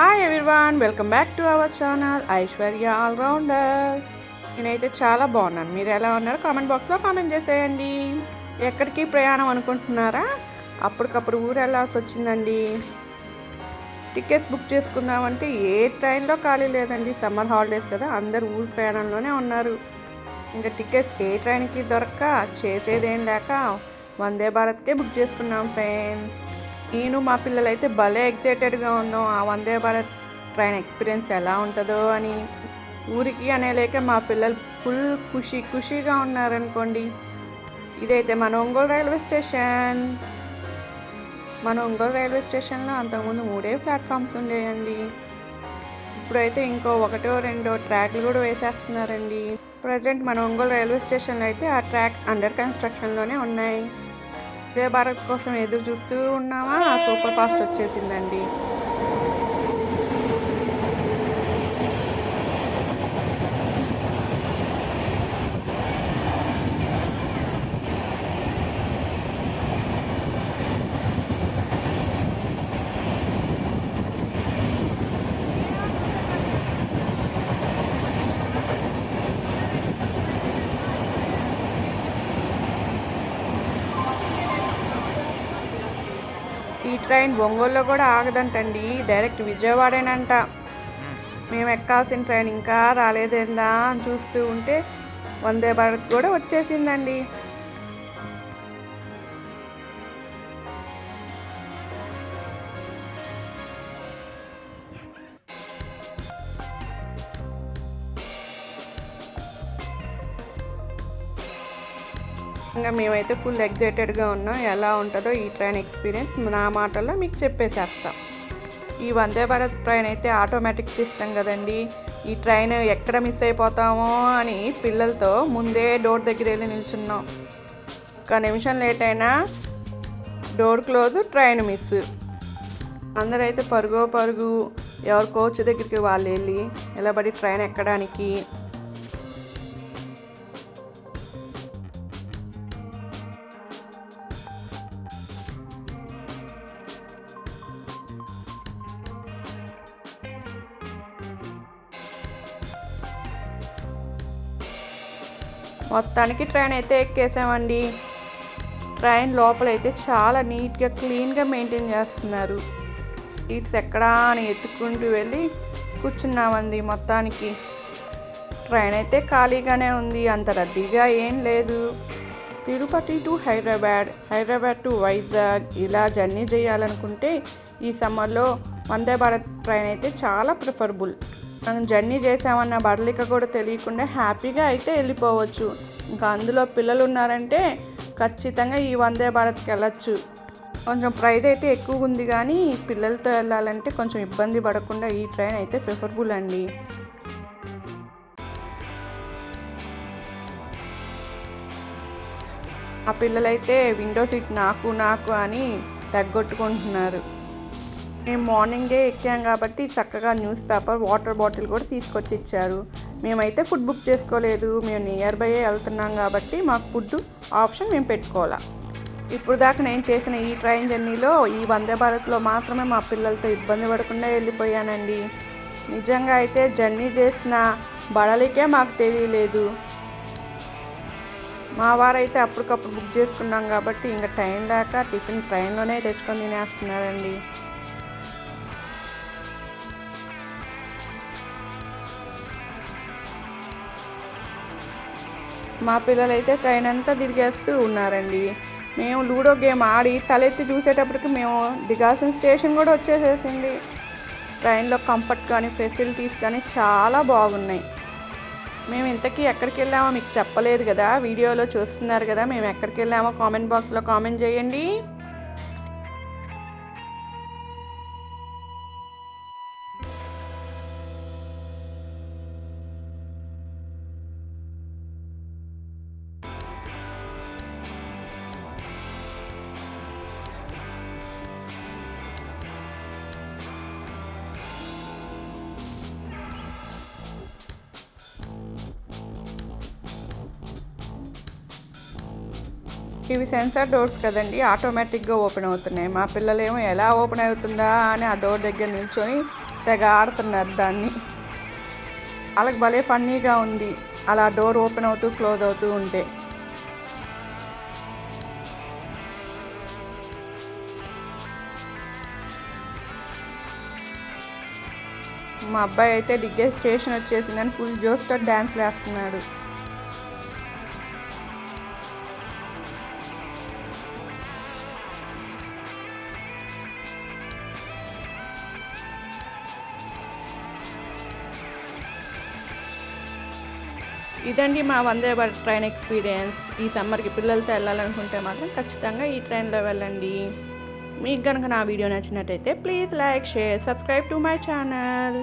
Hi everyone welcome back to our channel Aishwarya all rounder నేనైతే చాలా బాగున్నాను. మీరు ఎలా ఉన్నారో? కామెంట్ బాక్స్లో కామెంట్ చేసేయండి. ఎక్కడికి ప్రయాణం అనుకుంటున్నారా? అప్పటికప్పుడు ఊరు వెళ్ళాల్సి వచ్చిందండి. టికెట్స్ బుక్ చేసుకుందామంటే ఏ ట్రైన్లో ఖాళీ లేదండి. సమ్మర్ హాలిడేస్ కదా అందరు ఊరు ప్రయాణంలోనే ఉన్నారు. ఇంకా టికెట్స్ ఏ ట్రైన్కి దొరక్క చేసేదేం లేక వందే భారత్కే బుక్ చేసుకున్నాం ఫ్రెండ్స్ నేను మా పిల్లలైతే భలే ఎక్సైటెడ్గా ఉన్నాం. ఆ వందే భారత్ ట్రైన్ ఎక్స్పీరియన్స్ ఎలా ఉంటుందో అని ఊరికి అనేలేక మా పిల్లలు ఫుల్ ఖుషి ఖుషిగా ఉన్నారనుకోండి. ఇదైతే మన ఒంగోలు రైల్వే స్టేషన్. మన ఒంగోలు రైల్వే స్టేషన్లో అంతకుముందు మూడే ప్లాట్ఫామ్స్ ఉండేయండి. ఇప్పుడైతే ఇంకో ఒకటో రెండో ట్రాక్లు కూడా వేసేస్తున్నారండి. ప్రజెంట్ మన ఒంగోలు రైల్వే స్టేషన్లో అయితే ఆ ట్రాక్స్ అండర్ కన్స్ట్రక్షన్లోనే ఉన్నాయి. విజయ భారత్ కోసం ఎదురు చూస్తూ ఉన్నామా సూపర్ ఫాస్ట్ వచ్చేసిందండి. ఈ ట్రైన్ ఒంగోలులో కూడా ఆగదంటండి. డైరెక్ట్ విజయవాడేనంట. మేము ఎక్కాల్సిన ట్రైన్ ఇంకా రాలేదేందా అని చూస్తూ ఉంటే వందే భారత్ కూడా వచ్చేసిందండి. ఇంకా మేమైతే ఫుల్ ఎగ్జైటెడ్గా ఉన్నాం. ఎలా ఉంటుందో ఈ ట్రైన్ ఎక్స్పీరియన్స్ నా మాటల్లో మీకు చెప్పేసేస్తాం. ఈ వందే భారత్ ట్రైన్ అయితే ఆటోమేటిక్ సిస్టమ్ కదండి. ఈ ట్రైన్ ఎక్కడ మిస్ అయిపోతామో అని పిల్లలతో ముందే డోర్ దగ్గర వెళ్ళి నిల్చున్నాం. ఒక నిమిషం లేట్ అయినా డోర్ క్లోజ్ ట్రైన్ మిస్ అందరైతే పరుగో పరుగు ఎవరి కోచ్ దగ్గరికి వాళ్ళు వెళ్ళి నిలబడి ట్రైన్ ఎక్కడానికి మొత్తానికి ట్రైన్ అయితే ఎక్కేసామండి. ట్రైన్ లోపలైతే చాలా నీట్గా క్లీన్గా మెయింటైన్ చేస్తున్నారు. సీట్స్ ఎక్కడా అని ఎత్తుకుంటూ వెళ్ళి కూర్చున్నామండి మొత్తానికి. ట్రైన్ అయితే ఖాళీగానే ఉంది అంత రద్దీగా ఏం లేదు. తిరుపతి టు హైదరాబాద్ హైదరాబాద్ టు వైజాగ్ ఇలా జర్నీ చేయాలనుకుంటే ఈ సమ్మర్లో వందే భారత్ ట్రైన్ అయితే చాలా ప్రిఫరబుల్. మనం జర్నీ చేసామన్న బడలిక కూడా తెలియకుండా హ్యాపీగా అయితే వెళ్ళిపోవచ్చు. ఇంకా అందులో పిల్లలు ఉన్నారంటే ఖచ్చితంగా ఈ వందే భారత్కి వెళ్ళచ్చు. కొంచెం ప్రైజ్ అయితే ఎక్కువ ఉంది కానీ పిల్లలతో వెళ్ళాలంటే కొంచెం ఇబ్బంది పడకుండా ఈ ట్రైన్ అయితే ప్రిఫరబుల్ అండి. ఆ పిల్లలైతే విండో సీట్ నాకు నాకు అని తగ్గొట్టుకుంటున్నారు. మేము మార్నింగే ఎక్కాం కాబట్టి చక్కగా న్యూస్ పేపర్ వాటర్ బాటిల్ కూడా తీసుకొచ్చి ఇచ్చారు. మేమైతే ఫుడ్ బుక్ చేసుకోలేదు. మేము నియర్ బై వెళ్తున్నాం కాబట్టి మాకు ఫుడ్ ఆప్షన్ మేము పెట్టుకోవాలా. ఇప్పుడు దాకా నేను చేసిన ఈ ట్రైన్ జర్నీలో ఈ వందే భారత్లో మాత్రమే మా పిల్లలతో ఇబ్బంది పడకుండా వెళ్ళిపోయానండి. నిజంగా అయితే జర్నీ చేసిన బడలికే మాకు తెలియలేదు. మా వారైతే అప్పటికప్పుడు బుక్ చేసుకున్నాం కాబట్టి ఇంకా టైం లేక టిఫిన్ ట్రైన్లోనే తెచ్చుకొని తినేస్తున్నారండి. మా పిల్లలైతే ట్రైన్ అంతా తిరిగేస్తూ ఉన్నారండి. మేము లూడో గేమ్ ఆడి తలెత్తి చూసేటప్పటికి మేము దిగాల్సిన స్టేషన్ కూడా వచ్చేసేసింది. ట్రైన్లో కంఫర్ట్ కానీ ఫెసిలిటీస్ కానీ చాలా బాగున్నాయి. మేము ఇంతకీ ఎక్కడికి వెళ్ళామో మీకు చెప్పలేదు కదా వీడియోలో చూస్తున్నారు కదా మేము ఎక్కడికి వెళ్ళామో కామెంట్ బాక్స్లో కామెంట్ చేయండి. ఇవి సెన్సార్ డోర్స్ కదండి ఆటోమేటిక్గా ఓపెన్ అవుతున్నాయి. మా పిల్లలేమో ఎలా ఓపెన్ అవుతుందా అని ఆ డోర్ దగ్గర నిల్చొని తెగ ఆడుతున్నారు దాన్ని. వాళ్ళకి భలే ఫన్నీగా ఉంది. అలా డోర్ ఓపెన్ అవుతూ క్లోజ్ అవుతూ ఉంటే. మా అబ్బాయి అయితే డిగ్గే స్టేషన్ వచ్చేసిందని ఫుల్ జోస్తో డ్యాన్స్ వేస్తున్నాడు. ఇదండి మా వందే భారత్ ట్రైన్ ఎక్స్పీరియన్స్. ఈ సమ్మర్కి పిల్లలతో వెళ్ళాలనుకుంటే మాత్రం ఖచ్చితంగా ఈ ట్రైన్లో వెళ్ళండి. మీకు కనుక నా వీడియో నచ్చినట్టయితే please like share subscribe to my channel.